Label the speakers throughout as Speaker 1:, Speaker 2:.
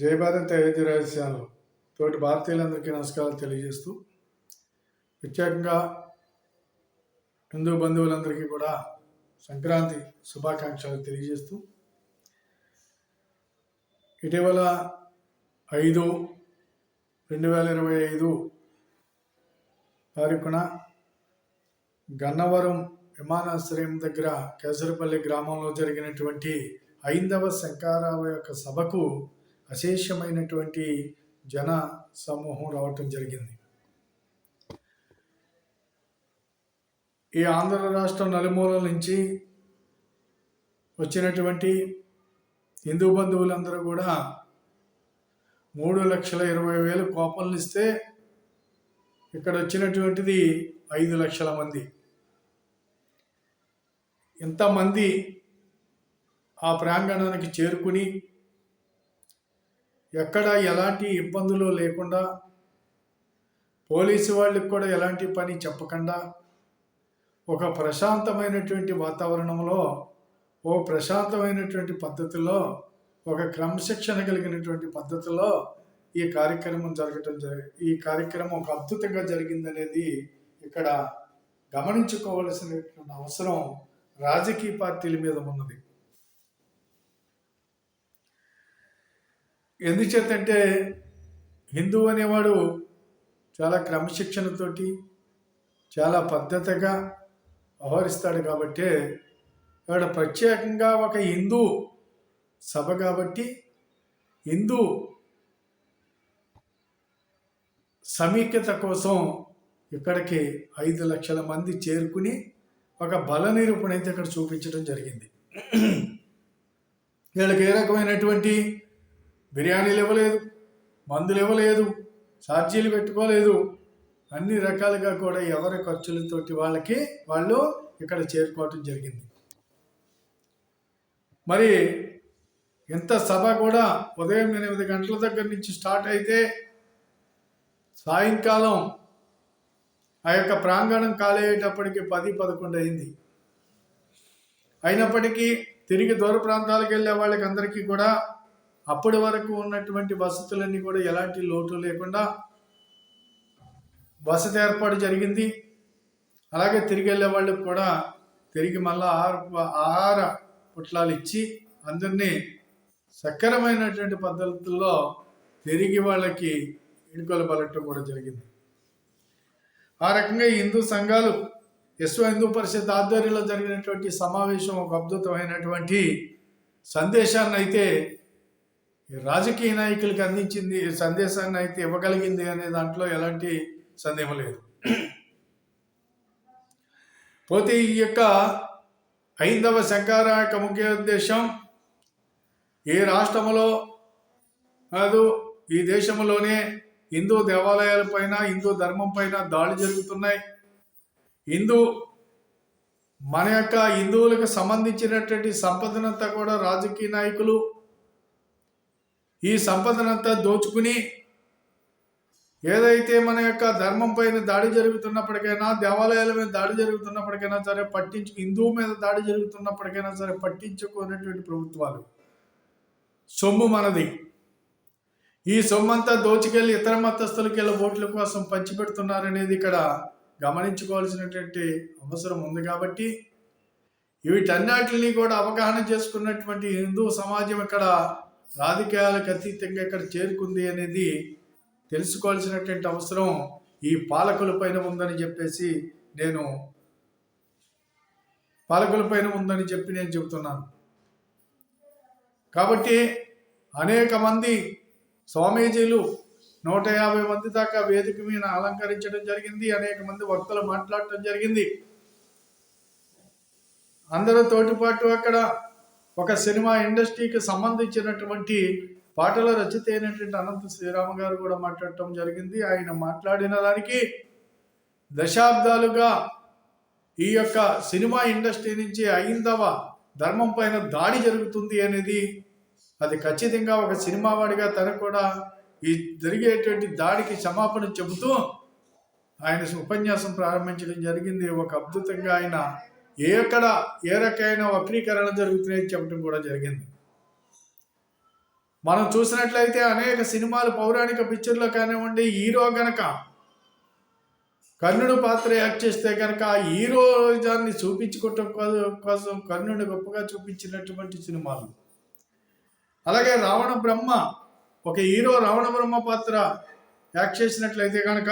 Speaker 1: జై భారత్ అయోధ్య రహస్యాలు తోటి భారతీయులందరికీ నమస్కారాలు తెలియజేస్తూ ప్రత్యేకంగా హిందూ బంధువులందరికీ కూడా సంక్రాంతి శుభాకాంక్షలు తెలియజేస్తూ ఇటీవల ఐదు రెండు వేల ఇరవై ఐదు తారీఖున గన్నవరం విమానాశ్రయం దగ్గర కేసరపల్లి గ్రామంలో జరిగినటువంటి ఐందవ శంకారావు యొక్క సభకు అశేషమైనటువంటి జన సమూహం రావటం జరిగింది. ఈ ఆంధ్ర రాష్ట్రం నలుమూలల నుంచి వచ్చినటువంటి హిందూ బంధువులందరూ కూడా మూడు లక్షల ఇరవై వేలు కోపంలు ఇస్తే ఇక్కడ వచ్చినటువంటిది ఐదు లక్షల మంది. ఇంతమంది ఆ ప్రాంగణానికి చేరుకుని ఎక్కడ ఎలాంటి ఇబ్బందులు లేకుండా పోలీసు వాళ్ళకి కూడా ఎలాంటి పని చెప్పకుండా ఒక ప్రశాంతమైనటువంటి వాతావరణంలో ఓ ప్రశాంతమైనటువంటి పద్ధతిలో ఒక క్రమశిక్షణ కలిగినటువంటి పద్ధతిలో ఈ కార్యక్రమం జరగటం జరి ఈ కార్యక్రమం ఒక అద్భుతంగా జరిగిందనేది ఇక్కడ గమనించుకోవలసినటువంటి అవసరం రాజకీయ పార్టీల మీద ఉన్నది. ఎందుచేతంటే హిందూ అనేవాడు చాలా క్రమశిక్షణతోటి చాలా పద్ధతిగా వ్యవహరిస్తాడు కాబట్టి ఇక్కడ ప్రత్యేకంగా ఒక హిందూ సభ కాబట్టి హిందూ సమీక్యత కోసం ఇక్కడికి ఐదు లక్షల మంది చేరుకుని ఒక బల నిరూపణ అయితే ఇక్కడ చూపించడం జరిగింది. వీళ్ళకి ఏ రకమైనటువంటి బిర్యానీలు ఇవ్వలేదు మందులు ఇవ్వలేదు ఛార్జీలు పెట్టుకోలేదు. అన్ని రకాలుగా కూడా ఎవరి ఖర్చులతోటి వాళ్ళకి వాళ్ళు ఇక్కడ చేరుకోవటం జరిగింది. మరి ఇంత సభ కూడా ఉదయం ఎనిమిది గంటల దగ్గర నుంచి స్టార్ట్ అయితే సాయంకాలం ఆ యొక్క ప్రాంగణం కాలేటప్పటికి పది పదకొండు అయింది. అయినప్పటికీ తిరిగి దూర ప్రాంతాలకు వెళ్ళే వాళ్ళకి అందరికీ కూడా అప్పటి వరకు ఉన్నటువంటి వసతులన్నీ కూడా ఎలాంటి లోటు లేకుండా వసతి ఏర్పాటు జరిగింది. అలాగే తిరిగి వెళ్ళే వాళ్ళకి కూడా తిరిగి మళ్ళీ ఆహార ఆహార పుట్లాలు ఇచ్చి అందరినీ సక్రమైనటువంటి పద్ధతుల్లో తిరిగి వాళ్ళకి ఇడుకలు పలటం కూడా జరిగింది. ఆ రకంగా హిందూ సంఘాలు విశ్వ హిందూ పరిషత్ ఆధ్వర్యంలో జరిగినటువంటి సమావేశం ఒక అద్భుతమైనటువంటి సందేశాన్ని అయితే రాజకీయ నాయకులకి అందించింది సందేశాన్ని అయితే ఇవ్వగలిగింది అనే దాంట్లో ఎలాంటి సందేహం లేదు. పోతే ఈ యొక్క ఐందవ శంకారాయక యొక్క ముఖ్య ఉద్దేశం ఏ రాష్ట్రంలో కాదు ఈ దేశంలోనే హిందూ దేవాలయాల పైన హిందూ ధర్మం పైన దాడి జరుగుతున్నాయి. హిందూ మన యొక్క హిందువులకు సంబంధించినటువంటి సంపదనంతా కూడా రాజకీయ నాయకులు ఈ సంపదనంతా దోచుకుని ఏదైతే మన యొక్క ధర్మం పైన దాడి జరుగుతున్నప్పటికైనా దేవాలయాల మీద దాడి జరుగుతున్నప్పటికైనా సరే పట్టించు హిందువు మీద దాడి జరుగుతున్నప్పటికైనా సరే పట్టించుకునేటువంటి ప్రభుత్వాలు. సొమ్ము మనది. ఈ సొమ్మంతా దోచుకెళ్ళి ఇతర మతస్థులకి వెళ్ళి ఓట్ల కోసం పంచిపెడుతున్నారనేది ఇక్కడ గమనించుకోవాల్సినటువంటి అవసరం ఉంది కాబట్టి వీటన్నిటిని కూడా అవగాహన చేసుకున్నటువంటి హిందూ సమాజం ఇక్కడ రాజకీయాలకు అతీతంగా ఇక్కడ చేరుకుంది అనేది తెలుసుకోవాల్సినటువంటి అవసరం ఈ పాలకుల పైన ఉందని చెప్పేసి నేను పాలకుల పైన ఉందని చెప్పి నేను చెబుతున్నాను. కాబట్టి అనేక మంది స్వామీజీలు నూట యాభై మంది దాకా వేదిక మీద అలంకరించడం జరిగింది అనేక మంది వక్తలు మాట్లాడటం జరిగింది. అందరూ తోటిపాటు అక్కడ ఒక సినిమా ఇండస్ట్రీకి సంబంధించినటువంటి పాటల రచయిత అయినటువంటి అనంత శ్రీరామ గారు కూడా మాట్లాడటం జరిగింది. ఆయన మాట్లాడిన దానికి దశాబ్దాలుగా ఈ యొక్క సినిమా ఇండస్ట్రీ నుంచి ఐందవ ధర్మం పైన దాడి జరుగుతుంది అనేది అది ఖచ్చితంగా ఒక సినిమా వాడిగా తనకు కూడా ఈ జరిగేటువంటి దాడికి క్షమాపణ చెబుతూ ఆయన ఉపన్యాసం ప్రారంభించడం జరిగింది. ఒక అద్భుతంగా ఆయన ఎక్కడ ఏ రకమైన వక్రీకరణ జరుగుతున్నాయి చెప్పడం కూడా జరిగింది. మనం చూసినట్లయితే అనేక సినిమాలు పౌరాణిక పిక్చర్లో కానివ్వండి హీరో గనక కర్ణుడు పాత్ర యాక్ట్ చేస్తే కనుక ఆ హీరోజాన్ని చూపించుకోవటం కోసం కర్ణుడిని గొప్పగా చూపించినటువంటి సినిమాలు. అలాగే రావణ బ్రహ్మ ఒక హీరో రావణ బ్రహ్మ పాత్ర యాక్ట్ చేసినట్లయితే కనుక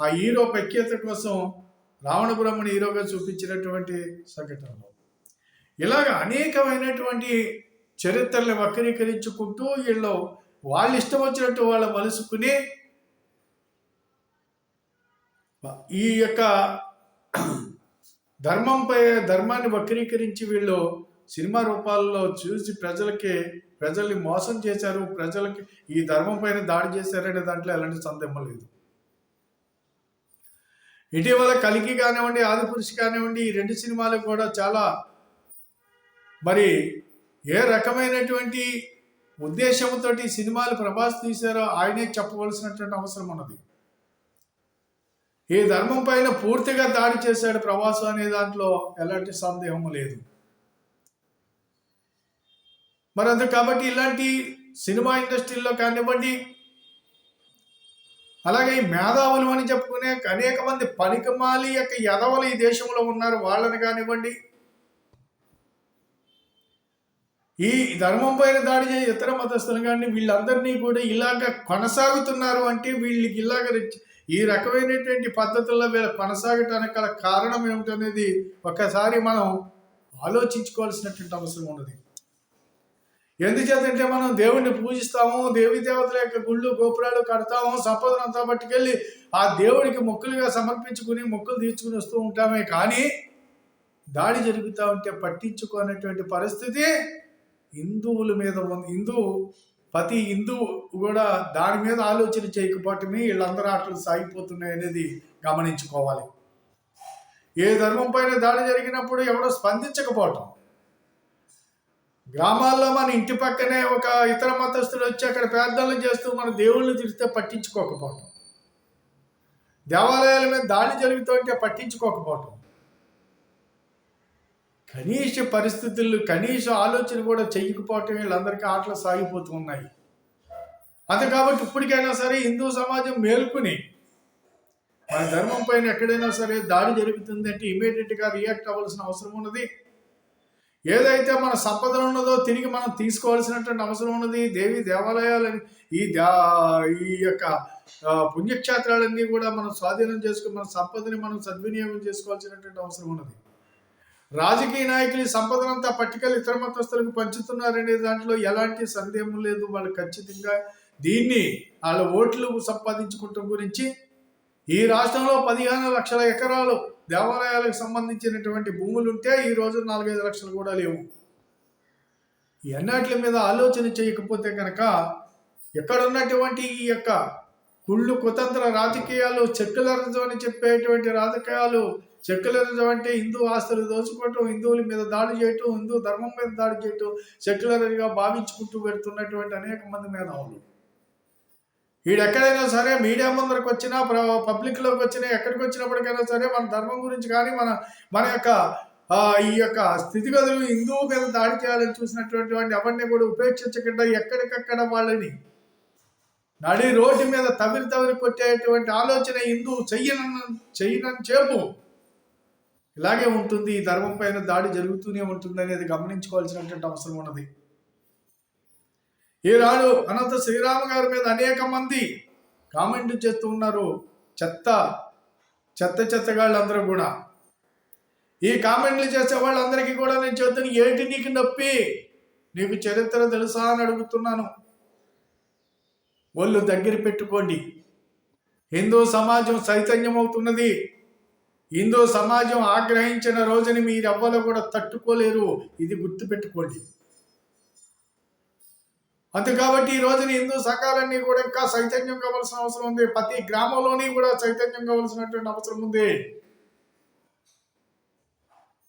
Speaker 1: ఆ హీరో ప్రఖ్యాత కోసం రావణ బ్రహ్మని హీరోగా చూపించినటువంటి సంఘటనలు. ఇలాగ అనేకమైనటువంటి చరిత్రలు వక్రీకరించుకుంటూ వీళ్ళు వాళ్ళు ఇష్టం వచ్చినట్టు వాళ్ళు మలుసుకుని ఈ యొక్క ధర్మంపై ధర్మాన్ని వక్రీకరించి వీళ్ళు సినిమా రూపాల్లో చూసి ప్రజలకి ప్రజల్ని మోసం చేశారు ప్రజలకి ఈ ధర్మం పైన దాడి చేశారనే దాంట్లో ఎలాంటి సందేహం లేదు. ఇటీవల కలికి కానివ్వండి ఆదిపురుషి కానివ్వండి ఈ రెండు సినిమాలు కూడా చాలా మరి ఏ రకమైనటువంటి ఉద్దేశంతో ఈ సినిమాలు ప్రభాస్ తీశారో ఆయనే చెప్పవలసినటువంటి అవసరం ఉన్నది. ఈ ధర్మం పైన పూర్తిగా దాడి చేశాడు ప్రభాస్ అనే దాంట్లో ఎలాంటి సందేహం లేదు. మరి అందుకు కాబట్టి ఇలాంటి సినిమా ఇండస్ట్రీలో కానివ్వండి అలాగే ఈ మేధావులు అని చెప్పుకునే అనేక మంది పనికిమాలి యొక్క యదవలు ఈ దేశంలో ఉన్నారు. వాళ్ళని కానివ్వండి. ఈ ధర్మం పైన దాడి చేసే ఇతర మతస్థులు కానీ వీళ్ళందరినీ కూడా ఇలాగ కొనసాగుతున్నారు అంటే వీళ్ళకి ఇలాగ ఈ రకమైనటువంటి పద్ధతుల్లో వీళ్ళ కొనసాగటానికి గల కారణం ఏమిటనేది ఒకసారి మనం ఆలోచించుకోవాల్సినటువంటి అవసరం ఉన్నది. ఎందుచేతంటే మనం దేవుణ్ణి పూజిస్తాము దేవి దేవతల యొక్క గుళ్ళు గోపురాలు కడతాము సంపదనంతా పట్టుకెళ్ళి ఆ దేవుడికి మొక్కులుగా సమర్పించుకుని మొక్కులు తీర్చుకుని వస్తూ ఉంటామే కానీ దాడి జరుగుతూ ఉంటే పట్టించుకోనటువంటి పరిస్థితి హిందువుల మీద ఉంది. హిందూ ప్రతి హిందువు కూడా దాని మీద ఆలోచన చేయకపోవటమే వీళ్ళందరూ అట్లు సాగిపోతున్నాయి అనేది గమనించుకోవాలి. ఏ ధర్మం పైన దాడి జరిగినప్పుడు ఎవడో స్పందించకపోవటం. గ్రామాల్లో మన ఇంటి పక్కనే ఒక ఇతర మతస్థులు వచ్చి అక్కడ ప్రార్థనలు చేస్తూ మన దేవుళ్ళు తిరిగితే పట్టించుకోకపోవటం. దేవాలయాల మీద దాడి జరుగుతుంటే పట్టించుకోకపోవటం. కనీస పరిస్థితులు కనీస ఆలోచన కూడా చేయకపోవటం వీళ్ళందరికీ ఆటలు సాగిపోతూ ఉన్నాయి. అంతే కాబట్టి ఇప్పటికైనా సరే హిందూ సమాజం మేల్కొని మన ధర్మం పైన ఎక్కడైనా సరే దాడి జరుగుతుందంటే ఇమీడియట్గా రియాక్ట్ అవ్వాల్సిన అవసరం ఉన్నది. ఏదైతే మన సంపద ఉన్నదో తిరిగి మనం తీసుకోవాల్సినటువంటి అవసరం ఉన్నది దేవి దేవాలయాలని ఈ దా ఈ యొక్క పుణ్యక్షేత్రాలన్నీ కూడా మనం స్వాధీనం చేసుకుని మన సంపదని మనం సద్వినియోగం చేసుకోవాల్సినటువంటి అవసరం ఉన్నది. రాజకీయ నాయకులు సంపదనంతా పట్టికలు ఇతర మతస్థులకు పంచుతున్నారనే దాంట్లో ఎలాంటి సందేహం లేదు. వాళ్ళు ఖచ్చితంగా దీన్ని వాళ్ళ ఓట్లు సంపాదించుకోవటం గురించి ఈ రాష్ట్రంలో పదిహేను లక్షల ఎకరాలు దేవాలయాలకు సంబంధించినటువంటి భూములు ఉంటే ఈ రోజు నాలుగైదు లక్షలు కూడా లేవు. ఈ మీద ఆలోచన చేయకపోతే కనుక ఎక్కడ ఉన్నటువంటి ఈ యొక్క కుళ్ళు కుతంత్ర రాజకీయాలు సెక్యులరిజం అని చెప్పేటువంటి రాజకీయాలు సెక్యులరిజం అంటే హిందూ ఆస్తులు దోచుకోవటం హిందువుల మీద దాడి చేయటం హిందూ ధర్మం మీద దాడి చేయటం సెక్యులర్గా భావించుకుంటూ పెడుతున్నటువంటి అనేక మంది మేధావులు. వీడెక్కడైనా సరే మీడియా ముందరకు వచ్చినా ప్ర- పబ్లిక్లోకి వచ్చినా ఎక్కడికి వచ్చినప్పటికైనా సరే మన ధర్మం గురించి కానీ మన మన యొక్క ఈ యొక్క స్థితిగతులు హిందువు మీద దాడి చేయాలని చూసినటువంటి వాడిని ఎవరిని కూడా ఉపేక్షించకుండా ఎక్కడికక్కడ వాళ్ళని నడి రోడ్డు మీద తవిరి తవిరి కొట్టేటువంటి ఆలోచన హిందువు చెయ్యనన్న చెయ్యనని చేపు. ఇలాగే ఉంటుంది. ఈ ధర్మం పైన దాడి జరుగుతూనే ఉంటుంది అనేది గమనించుకోవాల్సినటువంటి అవసరం ఉన్నది. ఈనాడు అనంత శ్రీరామ గారి మీద అనేక మంది కామెంట్ చేస్తూ ఉన్నారు. చెత్త చెత్త చెత్తగాళ్ళందరూ కూడా. ఈ కామెంట్లు చేసే వాళ్ళందరికీ కూడా నేను చెప్తాను ఏంటి నీకు నొప్పి? నీకు చరిత్ర తెలుసా అని అడుగుతున్నాను. ఒళ్ళు దగ్గర పెట్టుకోండి. హిందూ సమాజం చైతన్యమవుతున్నది. హిందూ సమాజం ఆగ్రహించిన రోజుని మీరెవ్వరు కూడా తట్టుకోలేరు. ఇది గుర్తుపెట్టుకోండి. అంతే కాబట్టి ఈ రోజున హిందూ సంఘాలన్నీ కూడా ఇంకా చైతన్యం కావాల్సిన అవసరం ఉంది. ప్రతి గ్రామంలోని కూడా చైతన్యం కావాల్సినటువంటి అవసరం ఉంది.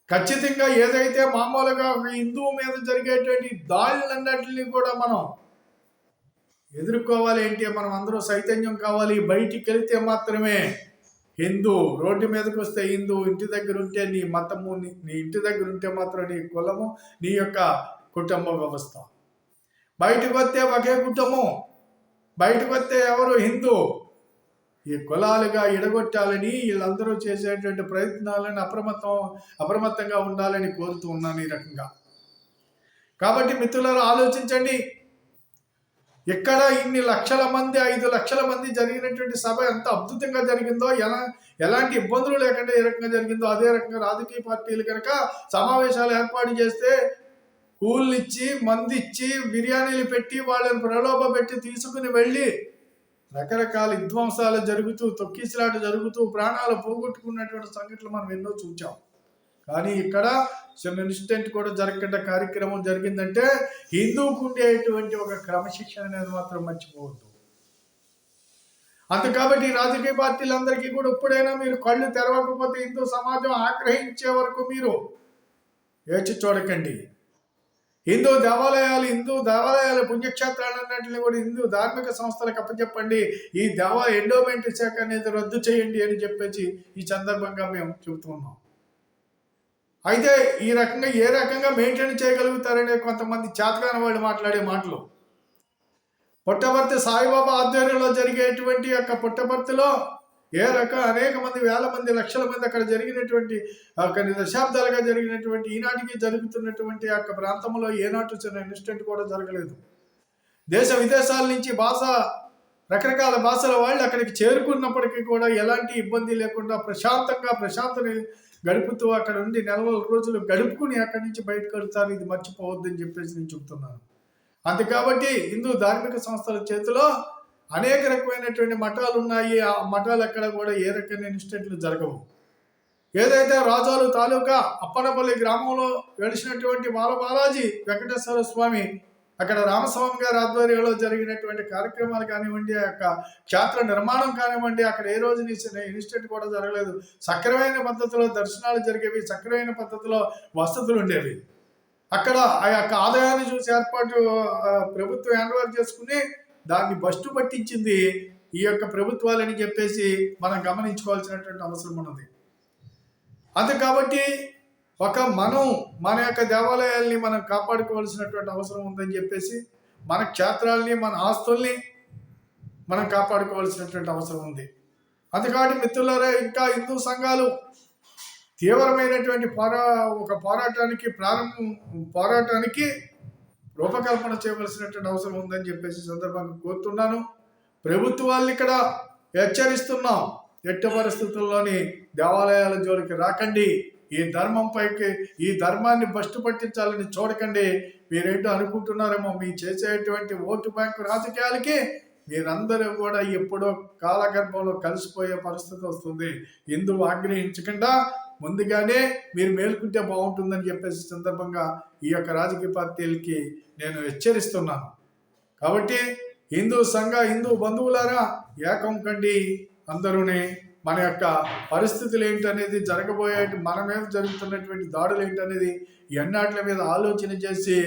Speaker 1: ఖచ్చితంగా ఏదైతే మామూలుగా ఒక హిందువు మీద జరిగేటువంటి దాడులన్నింటినీ కూడా మనం ఎదుర్కోవాలి ఏంటి మనం అందరూ చైతన్యం కావాలి. బయటికి వెళితే మాత్రమే హిందూ రోడ్డు మీదకి వస్తే హిందూ ఇంటి దగ్గర ఉంటే నీ మతము నీ నీ ఇంటి దగ్గర ఉంటే మాత్రం నీ కులము నీ యొక్క కుటుంబ వ్యవస్థ. బయటకు వస్తే ఒకే కుటుంబం. బయటకు వస్తే ఎవరు హిందూ. ఈ కులాలుగా ఎడగొట్టాలని వీళ్ళందరూ చేసేటువంటి ప్రయత్నాలను అప్రమత్తం అప్రమత్తంగా ఉండాలని కోరుతూ ఉన్నాను ఈ రకంగా. కాబట్టి మిత్రులారు ఆలోచించండి. ఎక్కడ ఇన్ని లక్షల మంది ఐదు లక్షల మంది జరిగినటువంటి సభ ఎంత అద్భుతంగా జరిగిందో ఎలా ఎలాంటి ఇబ్బందులు లేకుండా ఏ రకంగా జరిగిందో అదే రకంగా రాజకీయ పార్టీలు కనుక సమావేశాలు ఏర్పాటు చేస్తే కూళ్ళు ఇచ్చి బిర్యానీలు పెట్టి వాళ్ళని ప్రలోభ పెట్టి తీసుకుని వెళ్ళి రకరకాల విధ్వంసాలు జరుగుతూ తొక్కిసలాట జరుగుతూ ప్రాణాలు పోగొట్టుకున్నటువంటి సంఘటనలు మనం ఎన్నో చూచాం. కానీ ఇక్కడ చిన్న ఇన్సిడెంట్ కూడా జరగకుండా కార్యక్రమం జరిగిందంటే హిందూకు ఉండేటువంటి ఒక క్రమశిక్షణ అనేది మాత్రం మర్చిపోవద్దు. అందు కాబట్టి రాజకీయ పార్టీలందరికీ కూడా ఎప్పుడైనా మీరు కళ్ళు తెరవకపోతే హిందూ సమాజం ఆగ్రహించే వరకు మీరు వేచి చూడకండి. హిందూ దేవాలయాలు హిందూ దేవాలయాల పుణ్యక్షేత్రాలు అన్నింటిని కూడా హిందూ ధార్మిక సంస్థలకు అప్పచెప్పండి. ఈ దేవా ఎండోమెంట్ శాఖ అనేది రద్దు చేయండి అని చెప్పేసి ఈ సందర్భంగా మేము చెబుతున్నాం అయితే ఈ రకంగా ఏ రకంగా మెయింటైన్ చేయగలుగుతారనే కొంతమంది చేతకాని వాళ్ళు మాట్లాడే మాటలు. పుట్టపర్తి సాయిబాబా ఆధ్వర్యంలో జరిగేటువంటి యొక్క పుట్టపర్తిలో ఏ రక అనేక మంది వేల మంది లక్షల మంది అక్కడ జరిగినటువంటి కొన్ని దశాబ్దాలుగా జరిగినటువంటి ఈనాటికి జరుగుతున్నటువంటి యొక్క ప్రాంతంలో ఏనాటు చిన్న ఇన్సిడెంట్ కూడా జరగలేదు. దేశ విదేశాల నుంచి భాష రకరకాల భాషల వాళ్ళు అక్కడికి చేరుకున్నప్పటికీ కూడా ఎలాంటి ఇబ్బంది లేకుండా ప్రశాంతంగా ప్రశాంతని గడుపుతూ అక్కడ ఉండి నెల రోజులు గడుపుకుని అక్కడి నుంచి బయటకు వెళ్తారు. ఇది మర్చిపోవద్దని చెప్పేసి నేను చెప్తున్నాను. అంతే కాబట్టి హిందూ ధార్మిక సంస్థల చేతిలో అనేక రకమైనటువంటి మఠాలు ఉన్నాయి. ఆ మఠాలు ఎక్కడ కూడా ఏ రకమైన ఇన్సిడెంట్లు జరగవు. ఏదైతే రాజాలు తాలూకా అప్పనపల్లి గ్రామంలో వెలిసినటువంటి బాలబాలాజీ వెంకటేశ్వర స్వామి అక్కడ రామస్వామి గారి ఆధ్వర్యంలో జరిగినటువంటి కార్యక్రమాలు కానివ్వండి ఆ యొక్క క్షేత్ర నిర్మాణం కానివ్వండి అక్కడ ఏ రోజు ఇన్సిడెంట్ కూడా జరగలేదు. సక్రమైన పద్ధతిలో దర్శనాలు జరిగేవి సక్రమైన పద్ధతిలో వసతులు ఉండేవి. అక్కడ ఆ యొక్క ఆదాయాన్ని చూసి ఏర్పాటు ప్రభుత్వం హ్యాండ్ చేసుకుని దాన్ని బస్టు పట్టించింది ఈ యొక్క ప్రభుత్వాలని చెప్పేసి మనం గమనించుకోవాల్సినటువంటి అవసరం ఉన్నది. అంతే కాబట్టి ఒక మనం మన యొక్క దేవాలయాల్ని మనం కాపాడుకోవాల్సినటువంటి అవసరం ఉందని చెప్పేసి మన క్షేత్రాల్ని మన ఆస్తుల్ని మనం కాపాడుకోవాల్సినటువంటి అవసరం ఉంది. అంతే కాబట్టి మిత్రులారా ఇంకా హిందూ సంఘాలు తీవ్రమైనటువంటి పోరా ఒక పోరాటానికి ప్రారంభం పోరాటానికి రూపకల్పన చేయవలసినటువంటి అవసరం ఉందని చెప్పేసి సందర్భంగా కోరుతున్నాను. ప్రభుత్వాన్ని ఇక్కడ హెచ్చరిస్తున్నాం. ఎట్టి పరిస్థితుల్లోని దేవాలయాల జోలికి రాకండి. ఈ ధర్మం పైకి ఈ ధర్మాన్ని బస్టు పట్టించాలని చూడకండి. మీరేంటో అనుకుంటున్నారేమో మీ చేసేటువంటి ఓటు బ్యాంకు రాజకీయాలకి మీరందరూ కూడా ఎప్పుడో కాలగర్భంలో కలిసిపోయే పరిస్థితి వస్తుంది. ఎందుకు ఆగ్రహించకుండా ముందుగానే మీరు మేల్కుంటే బాగుంటుందని చెప్పేసి సందర్భంగా ఈ యొక్క రాజకీయ పార్టీలకి నేను హెచ్చరిస్తున్నాను. కాబట్టి హిందూ సంఘ హిందూ బంధువులారా ఏకం కండి అందరూని మన యొక్క పరిస్థితులు ఏంటనేది జరగబోయే మన మీద జరుగుతున్నటువంటి దాడులు ఏంటనేది ఎన్నాట్ల మీద ఆలోచన చేసి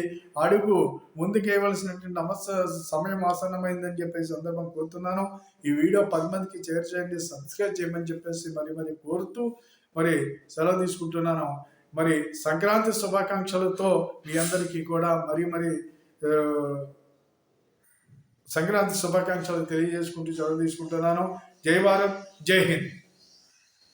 Speaker 1: అడుగు ముందుకేయవలసినటువంటి అవస సమయం ఆసన్నమైందని చెప్పేసి సందర్భం కోరుతున్నాను. ఈ వీడియో పది మందికి షేర్ చేయండి సబ్స్క్రైబ్ చేయమని చెప్పేసి మరి మరి కోరుతూ మరి సెలవు తీసుకుంటున్నాను. మరి సంక్రాంతి శుభాకాంక్షలతో మీ అందరికీ కూడా మరి మరి సంక్రాంతి శుభాకాంక్షలు తెలియజేసుకుంటూ సెలవు తీసుకుంటున్నాను. జై భారత్ జై హింద్.